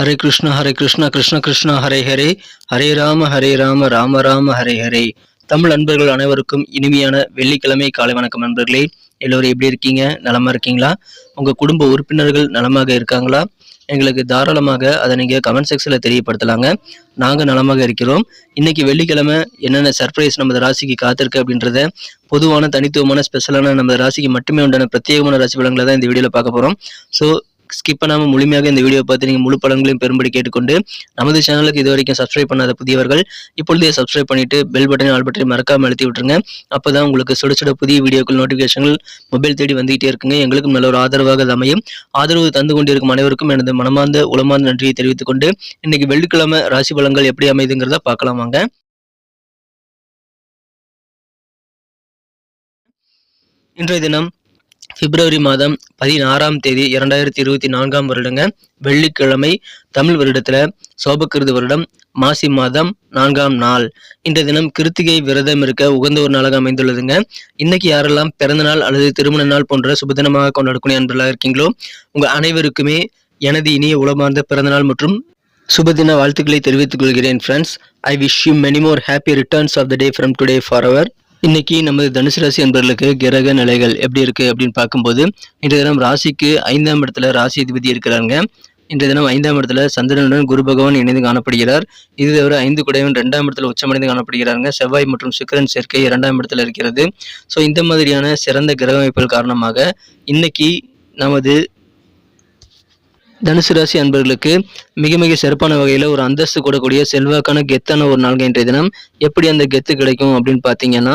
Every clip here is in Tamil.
ஹரே கிருஷ்ண ஹரே கிருஷ்ண கிருஷ்ண கிருஷ்ண ஹரே ஹரே. ஹரே ராம ஹரே ராம ராம ராம ஹரே ஹரே. தமிழ் அன்பர்கள் அனைவருக்கும் இனிமையான வெள்ளிக்கிழமை காலை வணக்கம் நண்பர்களே. எல்லோரும் எப்படி இருக்கீங்க? நலமா இருக்கீங்களா? உங்க குடும்ப உறுப்பினர்கள் நலமாக இருக்காங்களா? எங்களுக்கு தாராளமாக அதை நீங்கள் கமெண்ட் செக்ஷனில் தெரியப்படுத்தலாங்க. நாங்கள் நலமாக இருக்கிறோம். இன்னைக்கு வெள்ளிக்கிழமை என்னென்ன சர்ப்ரைஸ் நமது ராசிக்கு காத்திருக்கு அப்படின்றத பொதுவான தனித்துவமான ஸ்பெஷலான நமது ராசிக்கு மட்டுமே உண்டான பிரத்யேகமான ராசி பலன்களை தான் இந்த வீடியோவில் பார்க்க போகிறோம் ஸோ ஸ்கிப் பண்ணாமல் முழுமையாக இந்த வீடியோ பார்த்து நீங்கள் முழு படங்களையும் பெரும்படி கேட்டுக்கொண்டு நமது சேனலுக்கு இது வரைக்கும் சப்ஸ்கிரைப் பண்ணாத புதியவர்கள் இப்பொழுதே சப்ஸ்கிரைப் பண்ணிட்டு பெல் பட்டனை ஆல் பட்டனையும் மறக்காமல் அழுத்தி விட்டுருங்க. அப்போ தான் உங்களுக்கு சுட சுட புதிய வீடியோக்கள் நோட்டிஃபிகேஷன்கள் மொபைல் தேடி வந்துகிட்டே இருக்குங்க. எங்களுக்கும் நல்ல ஒரு ஆதரவாக அது அமையும். ஆதரவு தந்து கொண்டிருக்கும் அனைவருக்கும் எனது மனமார்ந்த உளமார்ந்த நன்றியை தெரிவித்துக் கொண்டு இன்னைக்கு வெள்ளிக்கிழமை ராசி பலன்கள் எப்படி அமைதுங்கிறத பார்க்கலாம் வாங்க. இன்றைய தினம் பிப்ரவரி மாதம் பதினாறாம் தேதி இரண்டாயிரத்தி இருபத்தி நான்காம் வருடங்க வெள்ளிக்கிழமை தமிழ் வருடத்துல சோபக்கிருது வருடம் மாசி மாதம் நான்காம் நாள். இந்த தினம் கிருத்திகை விரதம் இருக்க உகந்த ஒரு நாளாக அமைந்துள்ளதுங்க. இன்னைக்கு யாரெல்லாம் பிறந்த நாள் அல்லது திருமண நாள் போன்ற சுபதினமாக கொண்டாடக்கூடிய அன்பர்களாக இருக்கீங்களோ உங்க அனைவருக்குமே எனது இனிய உளமார்ந்த பிறந்தநாள் மற்றும் சுபதின வாழ்த்துக்களை தெரிவித்துக் கொள்கிறேன் friends I wish you many more happy returns of the day from today for our இன்னைக்கு நமது தனுசு ராசி அன்பர்களுக்கு கிரக நிலைகள் எப்படி இருக்கு அப்படின்னு பார்க்கும்போது இன்றைய தினம் ராசிக்கு ஐந்தாம் இடத்துல ராசி அதிபதி இருக்கிறாங்க இன்றைய தினம் ஐந்தாம் இடத்துல சந்திரனுடன் குரு பகவான் இணைந்து காணப்படுகிறார். இது தவிர ஐந்து குடையவன் ரெண்டாம் இடத்துல உச்சமடைந்து காணப்படுகிறாங்க செவ்வாய் மற்றும் சுக்கிரன் சேர்க்கை இரண்டாம் இடத்துல இருக்கிறது. ஸோ இந்த மாதிரியான சிறந்த கிரக அமைப்புகள் காரணமாக இன்னைக்கு நமது தனுசு ராசி அன்பர்களுக்கு மிக மிக சிறப்பான வகையில் ஒரு அந்தஸ்து கூடக்கூடிய செல்வாக்கான கெத்தான ஒரு நாள்கள் இன்றைய தினம். எப்படி அந்த கெத்து கிடைக்கும் அப்படின்னு பார்த்தீங்கன்னா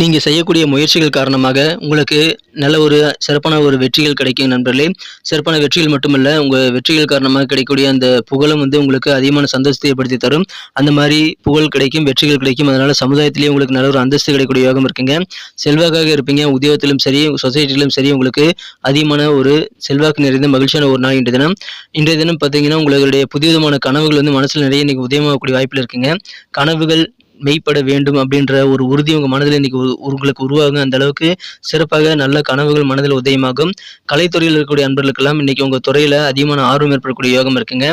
நீங்கள் செய்யக்கூடிய முயற்சிகள் காரணமாக உங்களுக்கு நல்ல ஒரு சிறப்பான ஒரு வெற்றிகள் கிடைக்கும் நண்பர்களே. சிறப்பான வெற்றிகள் மட்டுமல்ல உங்கள் வெற்றிகள் காரணமாக கிடைக்கக்கூடிய அந்த புகழும் வந்து உங்களுக்கு அதிகமான சந்தோஷத்தை ஏற்படுத்தி தரும். அந்த மாதிரி புகழ் கிடைக்கும் வெற்றிகள் கிடைக்கும். அதனால் சமுதாயத்திலேயே உங்களுக்கு நல்ல ஒரு அந்தஸ்து கிடைக்கக்கூடிய யோகம் இருக்குங்க. செல்வாக்காக இருப்பீங்க. உத்தியோகத்திலும் சரி சொசைட்டிலும் சரி உங்களுக்கு அதிகமான ஒரு செல்வாக்கு நிறைந்த மகிழ்ச்சியான ஒரு நாள் இன்றைய தினம். இன்றைய தினம் பார்த்தீங்கன்னா உங்களுடைய புதிய விதமான கனவுகள் வந்து மனசில் நிறைய இன்னைக்கு உதயமாகக்கூடிய வாய்ப்பில் இருக்குங்க. கனவுகள் மெய்ப்பட வேண்டும் அப்படின்ற ஒரு உறுதி உங்கள் மனதில் இன்னைக்கு உங்களுக்கு உருவாகும் அந்த அளவுக்கு சிறப்பாக நல்ல கனவுகள் மனதில் உதயமாகும். கலைத்துறையில் இருக்கக்கூடிய அன்பர்களுக்கெல்லாம் இன்னைக்கு உங்கள் துறையில் அதிகமான ஆர்வம் ஏற்படக்கூடிய யோகம் இருக்குங்க.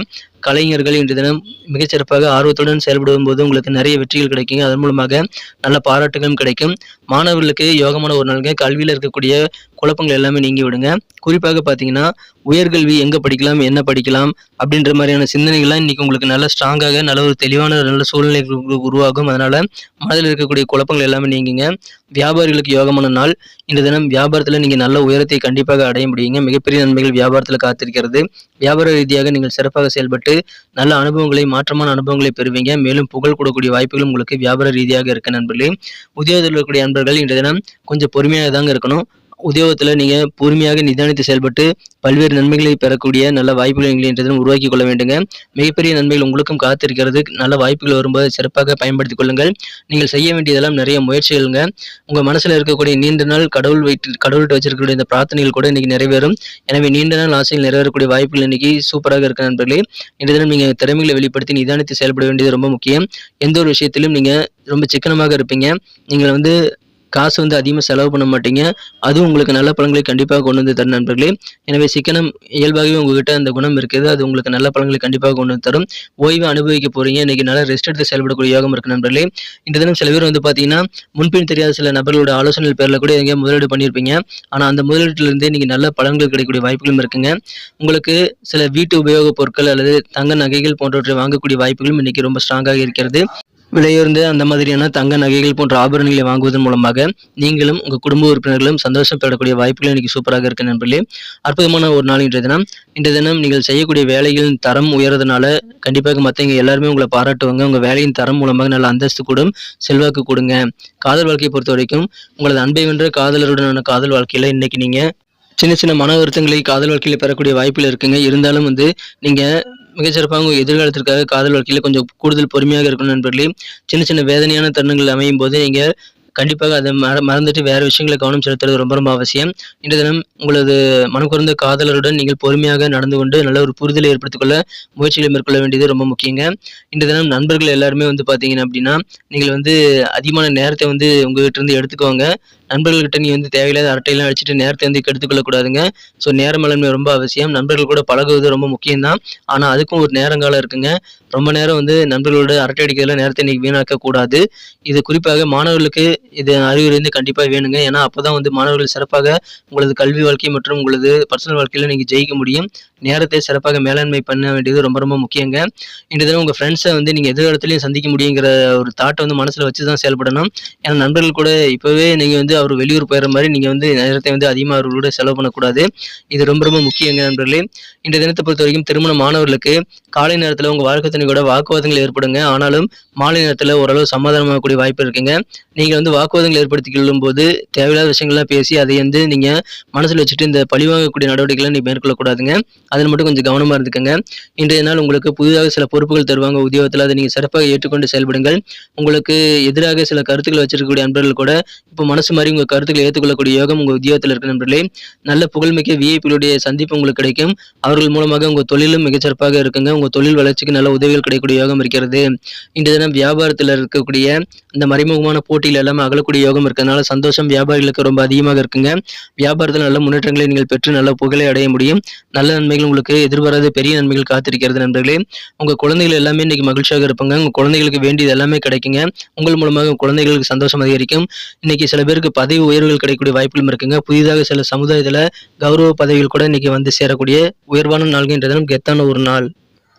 கலைஞர்கள் இன்று தினம் மிகச்சிறப்பாக ஆர்வத்துடன் செயல்படும் போது உங்களுக்கு நிறைய வெற்றிகள் கிடைக்கும் அதன் மூலமாக நல்ல பாராட்டுகளும் கிடைக்கும். மாணவர்களுக்கு யோகமான ஒரு நாளுங்க. கல்வியில் இருக்கக்கூடிய குழப்பங்கள் எல்லாமே நீங்கி விடுங்க. குறிப்பாக பார்த்தீங்கன்னா உயர்கல்வி எங்கே படிக்கலாம் என்ன படிக்கலாம் அப்படின்ற மாதிரியான சிந்தனைகள்லாம் இன்றைக்கி உங்களுக்கு நல்ல ஸ்ட்ராங்காக நல்ல ஒரு தெளிவான நல்ல சூழ்நிலை உருவாகும். அதனால் மனதில் இருக்கக்கூடிய குழப்பங்கள் எல்லாமே நீங்குங்க. வியாபாரிகளுக்கு யோகமான நாள் இந்த தினம் வியாபாரத்தில் நீங்கள் நல்ல உயரத்தை கண்டிப்பாக அடைய முடியுங்க. மிகப்பெரிய நன்மைகள் வியாபாரத்தில் காத்திருக்கிறது. வியாபார ரீதியாக நீங்கள் சிறப்பாக செயல்பட்டு நல்ல அனுபவங்களை மாற்றமான அனுபவங்களை பெறுவீங்க. மேலும் புகழ் கூடக்கூடிய வாய்ப்புகளும் உங்களுக்கு வியாபார ரீதியாக இருக்க நண்பர்களே. உத்தியோகத்தில் இருக்கக்கூடிய நண்பர்கள் இந்த தினம் கொஞ்சம் பொறுமையாக தாங்க இருக்கணும். உத்தியோகத்தில் நீங்கள் பொறுமையாக நிதானித்து செயல்பட்டு பல்வேறு நன்மைகளை பெறக்கூடிய நல்ல வாய்ப்புகள் நீங்கள் உருவாக்கி கொள்ள வேண்டுங்க. மிகப்பெரிய நன்மைகள் உங்களுக்கும் காத்திருக்கிறது. நல்ல வாய்ப்புகள் வரும்போது சிறப்பாக பயன்படுத்திக் கொள்ளுங்கள். நீங்கள் செய்ய வேண்டியதெல்லாம் நிறைய முயற்சிகளுங்க. உங்கள் மனசில் இருக்கக்கூடிய நீண்ட நாள் கடவுள் வைத்து கடவுள்கிட்ட வச்சிருக்கக்கூடிய இந்த பிரார்த்தனைகள் கூட இன்னைக்கு நிறைவேறும். எனவே நீண்ட நாள் ஆசையில் நிறைவேறக்கூடிய வாய்ப்புகள் இன்னைக்கு சூப்பராக இருக்க நண்பர்களே. இன்றைய தினம் நீங்கள் திறமைகளை வெளிப்படுத்தி நிதானித்து செயல்பட வேண்டியது ரொம்ப முக்கியம். எந்த ஒரு விஷயத்திலும் நீங்கள் ரொம்ப சிக்கனமாக இருப்பீங்க. நீங்கள் வந்து காசு வந்து அதிகமாக செலவு பண்ண மாட்டீங்க. அதுவும் உங்களுக்கு நல்ல பழங்களை கண்டிப்பாக கொண்டு வந்து தரும் நண்பர்களே. எனவே சிக்கனம் இயல்பாகவே உங்ககிட்ட அந்த குணம் இருக்குது. அது உங்களுக்கு நல்ல பழங்களை கண்டிப்பாக கொண்டு வந்து தரும். ஓய்வு அனுபவிக்க போறீங்க. இன்னைக்கு நல்லா ரெஸ்ட் எடுத்து செயல்படக்கூடிய யோகம் இருக்கு நண்பர்களே. இந்த தினம் சில பேர் வந்து பார்த்தீங்கன்னா முன்பின் தெரியாத சில நபர்களோட ஆலோசனை பேரில் கூட எங்கேயா முதலீடு பண்ணியிருப்பீங்க. ஆனால் அந்த முதலீட்டிலிருந்தே நீங்கள் நல்ல பழங்கள் கிடைக்கக்கூடிய வாய்ப்புகளும் இருக்குங்க. உங்களுக்கு சில வீட்டு உபயோகப் பொருட்கள் அல்லது தங்க நகைகள் போன்றவற்றை வாங்கக்கூடிய வாய்ப்புகளும் இன்னைக்கு ரொம்ப ஸ்ட்ராங்காக இருக்கிறது. விலையுயர்ந்த அந்த மாதிரியான தங்க நகைகள் போன்ற ஆபரணங்களை வாங்குவதன் மூலமாக நீங்களும் உங்கள் குடும்ப உறுப்பினர்களும் சந்தோஷம் பெறக்கூடிய வாய்ப்புகள் இன்றைக்கி சூப்பராக இருக்கு நண்பர்களே. அற்புதமான ஒரு நாள் இன்றைய தினம். இன்றைய தினம் நீங்கள் செய்யக்கூடிய வேலைகளின் தரம் உயர்றதுனால கண்டிப்பாக மற்றவங்க எல்லாருமே உங்களை பாராட்டுவாங்க. உங்கள் வேலையின் தரம் மூலமாக நல்ல அந்தஸ்து கூடும் செல்வாக்கு கொடுங்க. காதல் வாழ்க்கையை பொறுத்த வரைக்கும் உங்களது அன்பை வென்ற காதலருடனான காதல் வாழ்க்கையில் இன்னைக்கு நீங்கள் சின்ன சின்ன மன வருத்தங்களை காதல் வாழ்க்கையில் பெறக்கூடிய வாய்ப்பில் இருக்குங்க. இருந்தாலும் வந்து நீங்கள் மிகச்சிறப்பாக உங்கள் எதிர்காலத்திற்காக காதல் வாழ்க்கையில் கொஞ்சம் கூடுதல் பொறுமையாக இருக்கணும் நண்பர்களே. சின்ன சின்ன வேதனையான தருணங்கள் அமையும் போது நீங்கள் கண்டிப்பாக அதை மற மறந்துட்டு வேறு விஷயங்களை கவனம் செலுத்துறது ரொம்ப ரொம்ப அவசியம். இன்றைய தினம் உங்களது மனக்குறந்த காதலருடன் நீங்கள் பொறுமையாக நடந்து கொண்டு நல்ல ஒரு புரிதலை ஏற்படுத்திக் கொள்ள முயற்சிகளை மேற்கொள்ள வேண்டியது ரொம்ப முக்கியங்க. இன்றைய தினம் நண்பர்கள் எல்லாருமே வந்து பார்த்தீங்கன்னா அப்படின்னா நீங்கள் வந்து அதிகமான நேரத்தை வந்து உங்ககிட்ட இருந்து எடுத்துக்கோங்க. நண்பர்கள்கிட்ட நீ வந்து தேவையில்லாத அரட்டையெல்லாம் அடிச்சுட்டு நேரத்தை வந்து கெடுத்துக்கொள்ளக்கூடாதுங்க. ஸோ நேர மேலாண்மை ரொம்ப அவசியம். நண்பர்கள் கூட பழகுவது ரொம்ப முக்கியம்தான். ஆனால் அதுக்கும் ஒரு நேரங்காலம் இருக்குங்க. ரொம்ப நேரம் வந்து நண்பர்களோட அரட்டை அடிக்கிறதுல நேரத்தை இன்னைக்கு வீணாக்க கூடாது இது குறிப்பாக மாணவர்களுக்கு இது அறிவுரை வந்து கண்டிப்பாக வேணுங்க. ஏன்னா அப்போ தான் வந்து மாணவர்கள் சிறப்பாக உங்களது கல்வி வாழ்க்கை மற்றும் உங்களது பர்சனல் வாழ்க்கையில் நீங்கள் ஜெயிக்க முடியும். நேரத்தை சிறப்பாக மேலாண்மை பண்ண வேண்டியது ரொம்ப ரொம்ப முக்கியங்க. இந்த தினம் உங்கள் ஃப்ரெண்ட்ஸை வந்து நீங்கள் எதிர்காலத்துலையும் சந்திக்க முடியுங்கிற ஒரு தாட்டை வந்து மனசில் வச்சு தான் செயல்படணும். ஏன்னா நண்பர்கள் கூட இப்போவே நீங்கள் வந்து அவர் வெளியூர் போயிடுற மாதிரி நீங்கள் வந்து நேரத்தை வந்து அதிகமாக அவர்களோட செலவு பண்ணக்கூடாது. இது ரொம்ப ரொம்ப முக்கியங்க நண்பர்களே. இந்த தினத்தை பொறுத்த வரைக்கும் திருமண மாணவர்களுக்கு காலை நேரத்தில் உங்கள் வாழ்க்கை துணை கூட வாக்குவாதங்கள் ஏற்படுங்க. ஆனாலும் மாலை நேரத்தில் ஓரளவு சமாதானமாகக்கூடிய வாய்ப்பு இருக்குங்க. நீங்கள் வந்து வாக்குவாதங்கள் ஏற்படுத்தி கொள்ளும் போது தேவையில்லாத விஷயங்கள்லாம் பேசி அதை வந்து நீங்கள் மனசில் வச்சுட்டு இந்த பழிவாங்கக்கூடிய நடவடிக்கைகளை நீங்கள் மேற்கொள்ளக்கூடாதுங்க அதில் மட்டும் கொஞ்சம் கவனமாக இருந்துக்கங்க. இன்றைய நாள் உங்களுக்கு புதிதாக சில பொறுப்புகள் தருவாங்க. உத்தியோகத்தில் அதை நீங்கள் சிறப்பாக ஏற்றுக்கொண்டு செயல்படுங்கள். உங்களுக்கு எதிராக சில கருத்துக்கள் வச்சிருக்கக்கூடிய நண்பர்கள் கூட இப்போ மனசு மாதிரி உங்கள் கருத்துக்களை ஏற்றுக்கொள்ளக்கூடிய யோகம் உங்கள் உத்தியோகத்தில் இருக்க நண்பர்களே நல்ல புகழ்மிக்க விஐபிகளுடைய சந்திப்பு உங்களுக்கு கிடைக்கும். அவர்கள் மூலமாக உங்கள் தொழிலும் மிகச்சிறப்பாக இருக்குங்க. உங்கள் தொழில் வளர்ச்சிக்கு நல்ல உதவிகள் கிடைக்கக்கூடிய யோகம் இருக்கிறது. இன்றைய தினம் வியாபாரத்தில் இருக்கக்கூடிய இந்த மறைமுகமான போட்டியில் எல்லாமே அகலக்கூடிய யோகம் இருக்கிறதுனால சந்தோஷம் வியாபாரிகளுக்கு ரொம்ப அதிகமாக இருக்குங்க. வியாபாரத்தில் நல்ல முன்னேற்றங்களை நீங்கள் பெற்று நல்ல புகழை அடைய முடியும். நல்ல நன்மைகள் உங்களுக்கு எதிர்பாராத பெரிய நன்மைகள் காத்திருக்கிறது நண்பர்களே. உங்கள் குழந்தைகள் எல்லாமே இன்னைக்கு மகிழ்ச்சியாக இருப்பாங்க. உங்கள் குழந்தைகளுக்கு வேண்டியது எல்லாமே கிடைக்குங்க. உங்கள் மூலமாக குழந்தைகளுக்கு சந்தோஷம் அதிகரிக்கும். இன்னைக்கு சில பேருக்கு பதவி உயர்வுகள் கிடைக்கக்கூடிய வாய்ப்புகளும் இருக்குங்க. புதிதாக சில சமுதாயத்தில் கௌரவ பதவிகள் கூட இன்னைக்கு வந்து சேரக்கூடிய உயர்வான நாள்கின்றதனும் கெத்தான ஒரு நாள்.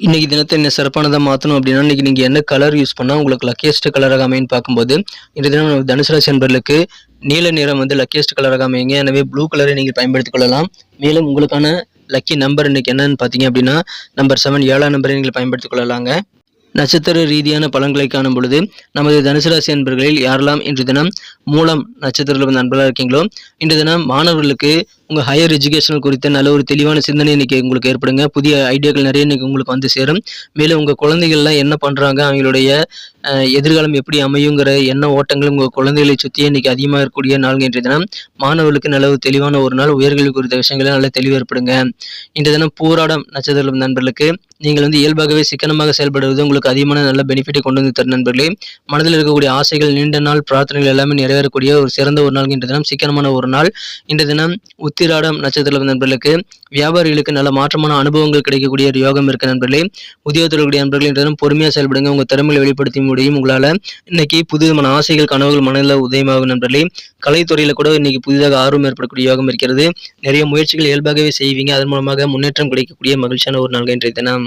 இன்றைக்கி தினத்தை என்ன சிறப்பானதாக மாற்றணும் அப்படின்னா இன்றைக்கி நீங்கள் என்ன கலர் யூஸ் பண்ணால் உங்களுக்கு லக்கியஸ்ட் கலராக அமைன்னு பார்க்கும்போது இன்றைய தினம் தனுசு ராசி என்பர்களுக்கு நீல நிறம் வந்து லக்கியஸ்ட் கலராக அமையுங்க. எனவே ப்ளூ கலரை நீங்கள் பயன்படுத்திக் கொள்ளலாம். மேலும் உங்களுக்கான லக்கி நம்பர் இன்னைக்கு என்னன்னு பார்த்தீங்க அப்படின்னா நம்பர் செவன் ஏழாம் நம்பரை நீங்கள் பயன்படுத்திக் கொள்ளலாங்க. நட்சத்திர ரீதியான பலன்களை காணும் பொழுது நமது தனுசு ராசி அன்பர்களில் யாரெல்லாம் இன்று தினம் மூலம் நட்சத்திரத்தில் வந்து நண்பர்களாக இருக்கீங்களோ இன்று தினம் மாணவர்களுக்கு உங்கள் ஹையர் எஜுகேஷன் குறித்த நல்ல ஒரு தெளிவான சிந்தனை இன்றைக்கி உங்களுக்கு ஏற்படுங்க. புதிய ஐடியாக்கள் நிறைய இன்றைக்கி உங்களுக்கு வந்து சேரும். மேலும் உங்கள் குழந்தைகள்லாம் என்ன பண்ணுறாங்க அவங்களுடைய எதிர்காலம் எப்படி அமையுங்கிற எண்ண ஓட்டங்கள் உங்கள் குழந்தைகளை சுற்றி இன்றைக்கி அதிகமாக இருக்கக்கூடிய நாள் இன்றைய தினம். மாணவர்களுக்கு நல்ல ஒரு தெளிவான ஒரு நாள். உயர்கல்வி குறித்த விஷயங்களை நல்ல தெளிவு ஏற்படுங்க. இன்றைய தினம் போராடம் நட்சத்திரம் நண்பர்களுக்கு நீங்கள் வந்து இயல்பாகவே சிக்கனமாக செயல்படுவது உங்களுக்கு அதிகமான நல்ல பெனிஃபிட்டை கொண்டு வந்து தரும் நண்பர்களே. மனதில் இருக்கக்கூடிய ஆசைகள் நீண்ட நாள் பிரார்த்தனைகள் எல்லாமே நிறைவேறக்கூடிய ஒரு சிறந்த ஒரு நாள் இன்றைய தினம். சிக்கனமான ஒரு நாள். இன்றைய தினம் உத்திராடம் நட்சத்திரம் நண்பர்களுக்கு வியாபாரிகளுக்கு நல்ல மாற்றமான அனுபவங்கள் கிடைக்கக்கூடிய ஒரு யோகம் இருக்கு நண்பர்களே. உத்தியோகத்தில் இருக்கக்கூடிய நண்பர்கள் இன்றைய பொறுமையாக செயல்படுங்க. உங்கள் திறமைகளை வெளிப்படுத்த முடியும். உங்களால் இன்னைக்கு புதுவிதமான ஆசைகள் கனவுகள் மனதில் உதயமாகும் நண்பர்களே. கலைத்துறையில் கூட இன்னைக்கு புதிதாக ஆர்வம் ஏற்படக்கூடிய யோகம் இருக்கிறது. நிறைய முயற்சிகள் இயல்பாகவே செய்வீங்க. அதன் மூலமாக முன்னேற்றம் கிடைக்கக்கூடிய மகிழ்ச்சியான ஒரு நாள் இன்றைய தினம்.